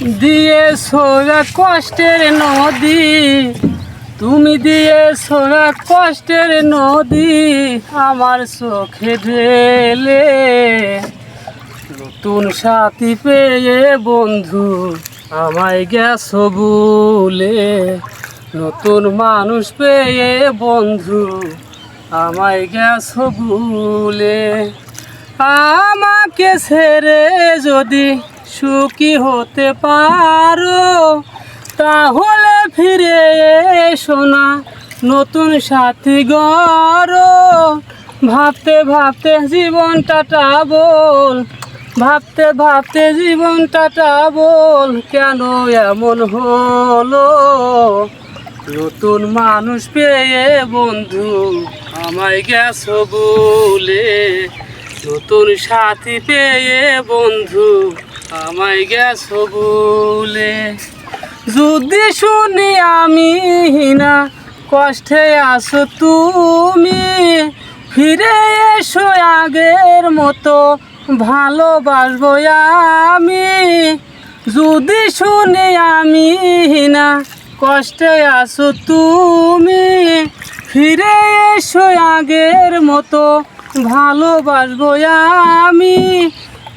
দিয়ে সোরা কষ্টের নদী, তুমি দিয়ে সোরা কষ্টের নদী, আমার চোখে ঢেলে। নতুন সাথী পেয়ে বন্ধু, আমায় গেছো বলে নতুন মানুষ পেয়ে বন্ধু, আমায় গেছো বলে আমাকে ছেড়ে যদি সুখী হতে পারো, তাহলে ফিরে এসো না। নতুন সাথী গড়। ভাবতে ভাবতে জীবনটা বল, ভাবতে ভাবতে জীবনটা বল, কেন এমন হলো? নতুন মানুষ পেয়ে বন্ধু আমায় গেছো বলে, নতুন সাথী পেয়ে বন্ধু আমায় গেছো বলে যদি শুনি আমি না, কষ্টে আসো তুমি। ফিরে এসো আগের মতো, ভালোবাসবো আমি। যদি শুনি আমি না, কষ্টে আসো তুমি। ফিরে এসো আগের মতো, ভালোবাসবো আমি।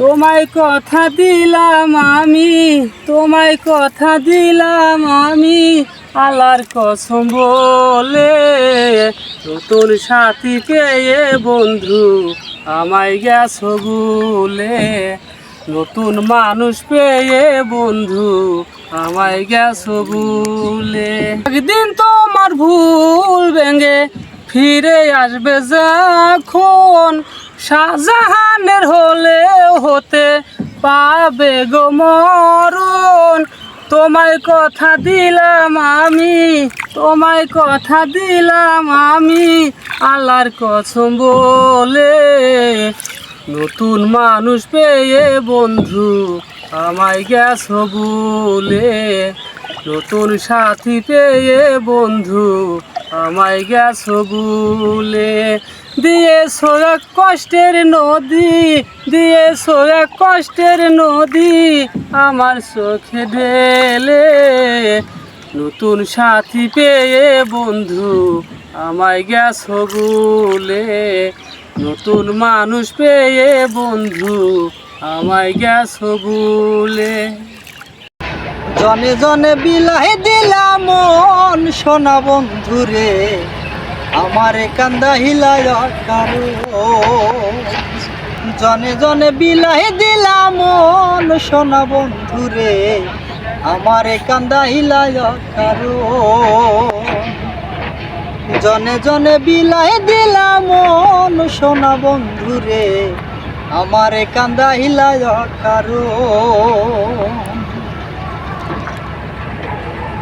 তোমায় কথা দিলাম আমি, তোমায় কথা দিলাম আমি, আল্লাহর কসম বলে নতুন সাথী পেয়ে বন্ধু আমায় গেছো ভুলে নতুন মানুষ পেয়ে বন্ধু আমায় গেছো ভুলে একদিন তোমার ভুল ভেঙে ফিরে আসবে যখন শাহজাহানের হলে হতে পাবে গো মরণ। তোমায় কথা দিলাম আমি, তোমায় কথা দিলাম আমি, আল্লাহর কসম বলে। নতুন মানুষ পেয়ে বন্ধু আমায় গেছো বলে। নতুন সাথী পেয়ে বন্ধু আমায় গেছো বলে দিয়ে সোরা কষ্টের নদী দিয়ে সোরা কষ্টের নদী, আমার চোখে ঢেলে। নতুন সাথী পেয়ে বন্ধু, আমায় গেছো বলে নতুন মানুষ পেয়ে বন্ধু, আমায় গেছো বলে জনে জনে বিলাই দিলাম মন, সোনা বন্ধুরে আমার কান্দা হিলায় কারও জনে জনে বিলাই দিলাম মন, সোনা বন্ধুরে আমার কান্দা হিলায় কারও জনে জনে বিলাই দিলাম মন, সোনা বন্ধুরে আমার কান্দা হিলায় কারও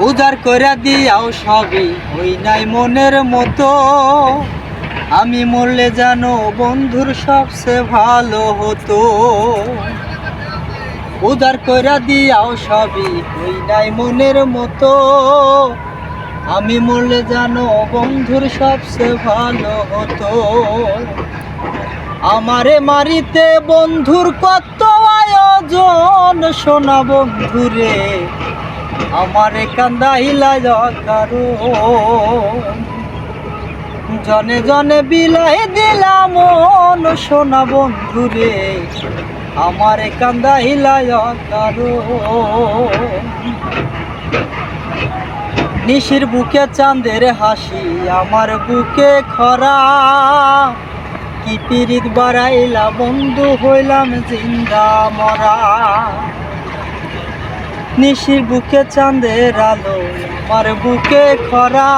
উদার করে দিয়াও সবই ওই নাই মনের মতো। আমি মরলে জানো বন্ধুর সবচেয়ে ভালো হতো। উদার করে দিয়াও সবই ওই নাই মনের মতো। আমি মরলে জানো বন্ধুর সবচেয়ে ভালো হতো। আমারে মারিতে বন্ধুর কত আয়োজন, সোনা বন্ধুরে। আমারে কান্দাইলা কারও জনে জনে বিলাই দিলাম মন সোনা বন্ধুরে, আমারে কান্দাইলা কারও নিশির বুকে চাঁদের হাসি, আমার বুকে খরা। কি পিরিত বাড়াইলা বন্ধু, হইলাম জিন্দা মরা। নিশির বুকে চাঁদের আলো, আমার বুকে খরা।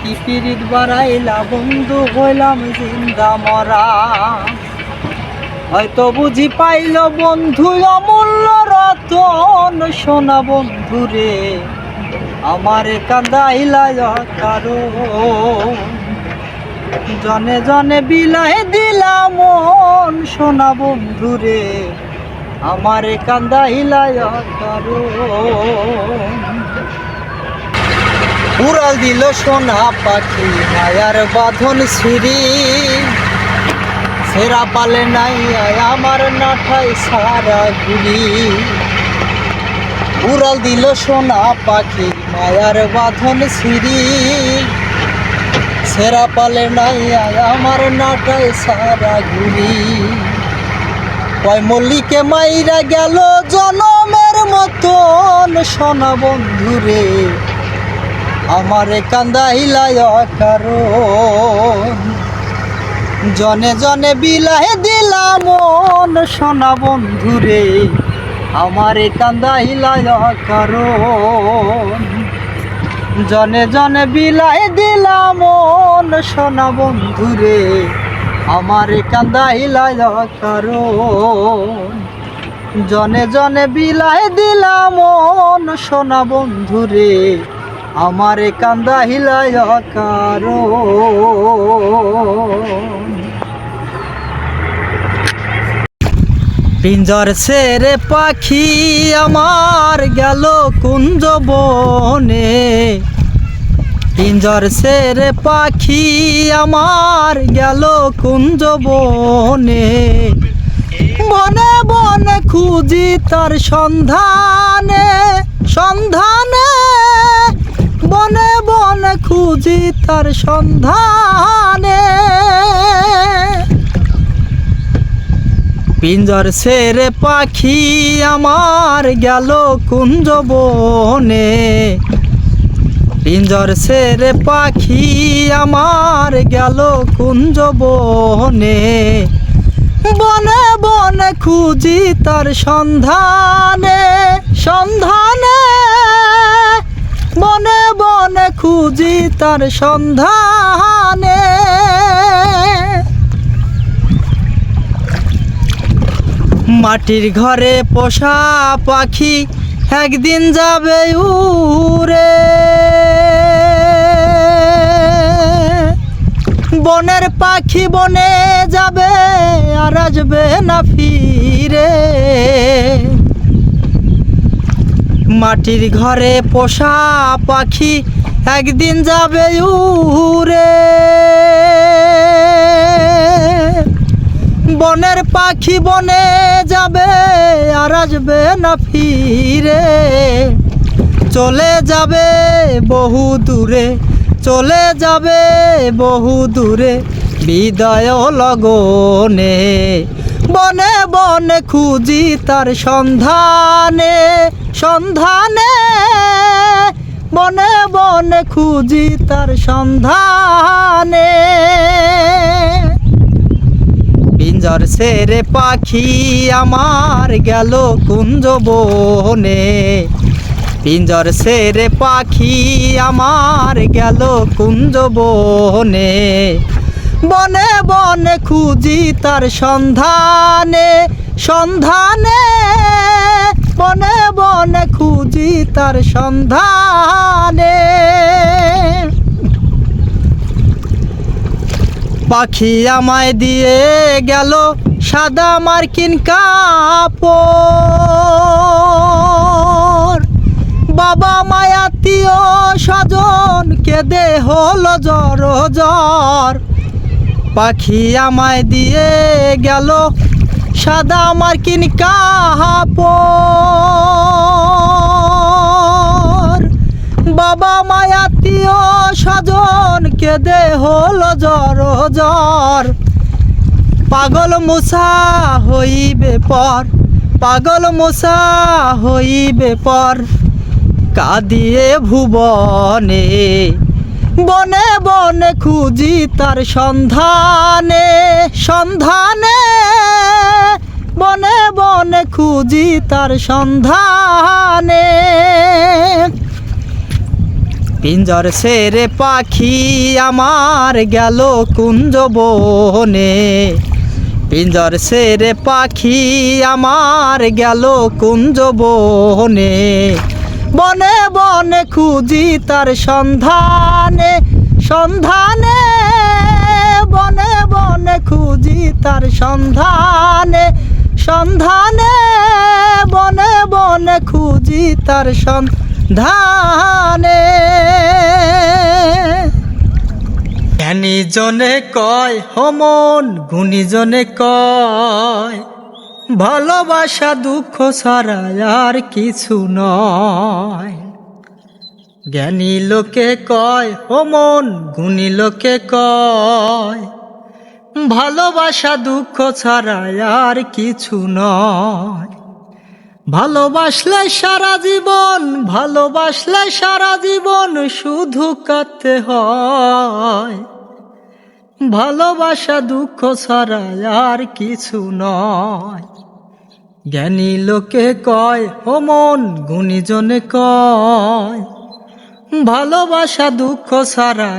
কি পিরিত বাড়াইলা বন্ধু, হইলাম জিন্দা মরা। হয়তো বুঝি পাইল বন্ধু, অমূল্য রতন সোনা বন্ধুরে আমার কান্দাইলা কারও জনে জনে বিলাই দিলাম সোনা বন্ধুরে আমার কারও উড়াল দিল সোনা পাখি মায়ার বাঁধন সিঁড়ি। সেরা পালে নাই আমার নাঠাই সারা ঘুরি উড়াল দিল সোনা পাখি মায়ার বাঁধন সিঁড়ি। সেরা পালে নাই আমার নাটায় সারা ঘুরি কয় মল্লিকে মাইরা গেল জনমের মতন সোনা বন্ধুরে। আমারে কান্দাইলায় কারণ জনে জনে বিলাহে দিলাম সোনা বন্ধুরে। আমারে কান্দাইলায় কারণ জনে জনে বিলাহে দিলাম সোনা বন্ধুরে। আমারে কান্দাইলায় কারণ। জনে জনে বিলাই দিলাম মন, সোনা বন্ধুরে, আমারে কান্দাইলায় কারণ। পিঞ্জর সেরে পাখি আমার গেল কুঞ্জ বনে। পিঞ্জর সেরে পাখি আমার গেল কুঞ্জ বনে। বনে বনে খুঁজি তার সন্ধানে সন্ধানে। বনে বনে খুঁজি তার সন্ধানে। পিঞ্জর সেরে পাখি আমার গেল কুঞ্জ বনে। পিঞ্জর সেরে পাখি আমার গেল কুঞ্জ বনে। বনে বনে খুঁজি তার সন্ধানে সন্ধানে। বনে বনে খুঁজি তার সন্ধানে। মাটির ঘরে পোষা পাখি একদিন যাবে উড়ে। বনের পাখি বনে যাবে আর আসবে না ফিরে। মাটির ঘরে পোষা পাখি একদিন যাবে উড়ে। বনের পাখি বনে যাবে আর আসবে না ফিরে। চলে যাবে বহু দূরে, চলে যাবে বহু দূরে বিদায় লগনে। বনে বনে খুঁজি তার সন্ধানে সন্ধানে। বনে বনে খুঁজি তার সন্ধানে। পিঞ্জর সেরে পাখি আমার গেল কুঞ্জ বনে পিঞ্জর সেরে পাখি আমার গেল কুঞ্জ বনে বনে বনে খুঁজি তার সন্ধানে সন্ধানে। বনে বনে খুঁজি তার সন্ধানে। পাখি আমায় দিয়ে গেল সাদা মার্কিন কাপড়। বাবা মায়াতীয় স্বজন, কেঁদে হলো জ্বর জ্বর। পাখি আমায় দিয়ে গেল সাদা মার্কিন কাপড়। বাবা মায়াতীয় স্বজন, কেঁদে হল জ্বর জ্বর। পাগল মুসা হইবে পর, পাগল মুসা হইবে পর। কাঁদিয়ে ভুবনে, বনে বনে খুঁজি তার সন্ধানে সন্ধানে, বনে বনে খুঁজি তার সন্ধানে। পিঞ্জর সেরে পাখি আমার গেল কুঞ্জ বনে পিঞ্জর সেরে পাখি আমার গেল কুঞ্জ বনে বনে বনে খুঁজি তার সন্ধানে সন্ধানে। বনে বনে খুঁজি তার সন্ধানে সন্ধানে। বনে বনে খুঁজি তার সন্ধানে। জ্ঞানী জনে কয়, হমন গুণীজনে কয়, ভালোবাসা দুঃখ ছাড়া আর কিছু নয়। জ্ঞানী লোকে কয়, হমন, গুণী লোকে কয়, ভালোবাসা দুঃখ ছাড়া আর কিছু নয়। ভালোবাসলে সারা জীবন, ভালোবাসলে সারা জীবন শুধু কাঁদতে হয়। ভালোবাসা দুঃখ ছাড়া আর কিছু নয়। জ্ঞানী লোকে কয়, ও মন, গুণীজনে কয়। ভালোবাসা দুঃখ ছাড়া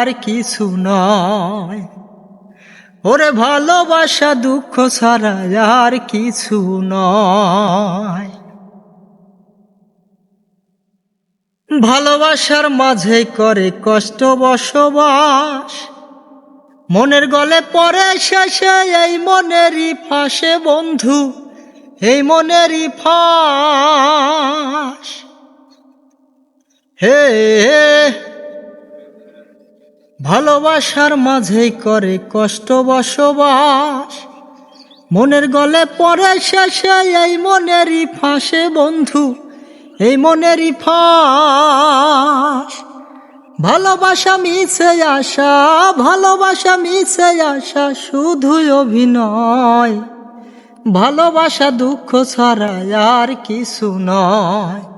আর কিছু নয়। ওরে ভালোবাসা, দুঃখ ছাড়া আর কিছু নয়। ভালোবাসার মাঝে করে কষ্ট বসবাস। মনের গলে পরে শেষে এই মনেরই ফাঁসে বন্ধু, এই মনেরই ফাঁস। হে ভালোবাসার মাঝে করে কষ্ট বসবাস। মনের গলে পরে শেষে এই মনেরই ফাঁসে বন্ধু, এই মনেরই ফাঁস। ভালোবাসা মিছে আসা ভালোবাসা মিছে আসা শুধুই অভিনয়। ভালোবাসা দুঃখ ছাড়া আর কিছু নয়।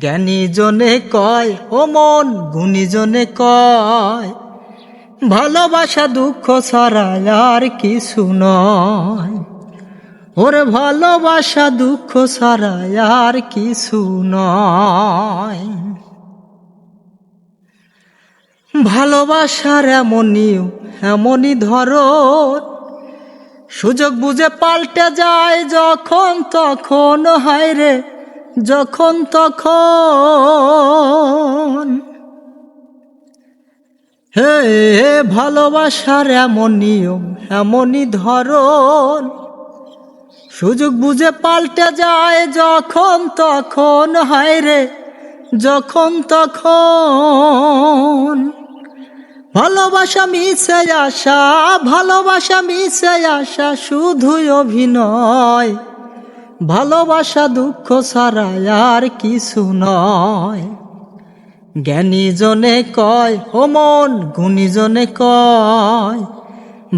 জ্ঞানী জনে কয়, ও মন গুণী জনে কয়, ভালোবাসা দুঃখ ছাড়া আর কিছু নয়। ওরে ভালোবাসা দুঃখ ছাড়া আর কিছু নয়। ভালোবাসার এমনই এমনই ধরন, সুযোগ বুঝে পাল্টে যায় যখন তখন হায় রে যখন তখন হে ভালোবাসার এমন নিয়ম, এমনই ধরন, সুযোগ বুঝে পাল্টে যায় যখন তখন, হায় রে, যখন তখন। ভালোবাসা মিশে আসা ভালোবাসা মিশে আসা শুধুই অভিনয়। ভালোবাসা দুঃখ ছাড়া আর কিছু নয়। জ্ঞানী জনে কয় ও মন গুণী জনে কয়,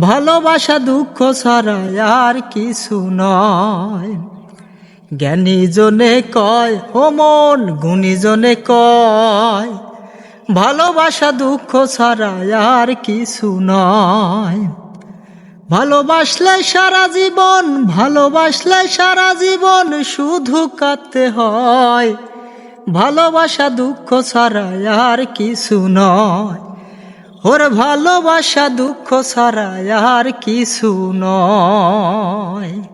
ভালোবাসা দুঃখ ছাড়া আর কিছু নয়। জ্ঞানী জনে কয় ও মন গুণী জনে কয়, ভালোবাসা দুঃখ ছাড়া আর কিছু নয়। ভালোবাসলে সারা জীবন, ভালোবাসলে সারা জীবন শুধু কাঁদতে হয়। ভালোবাসা দুঃখ ছাড়া আর কিছু নয়। ওর ভালোবাসা দুঃখ ছাড়া আর কিছু নয়।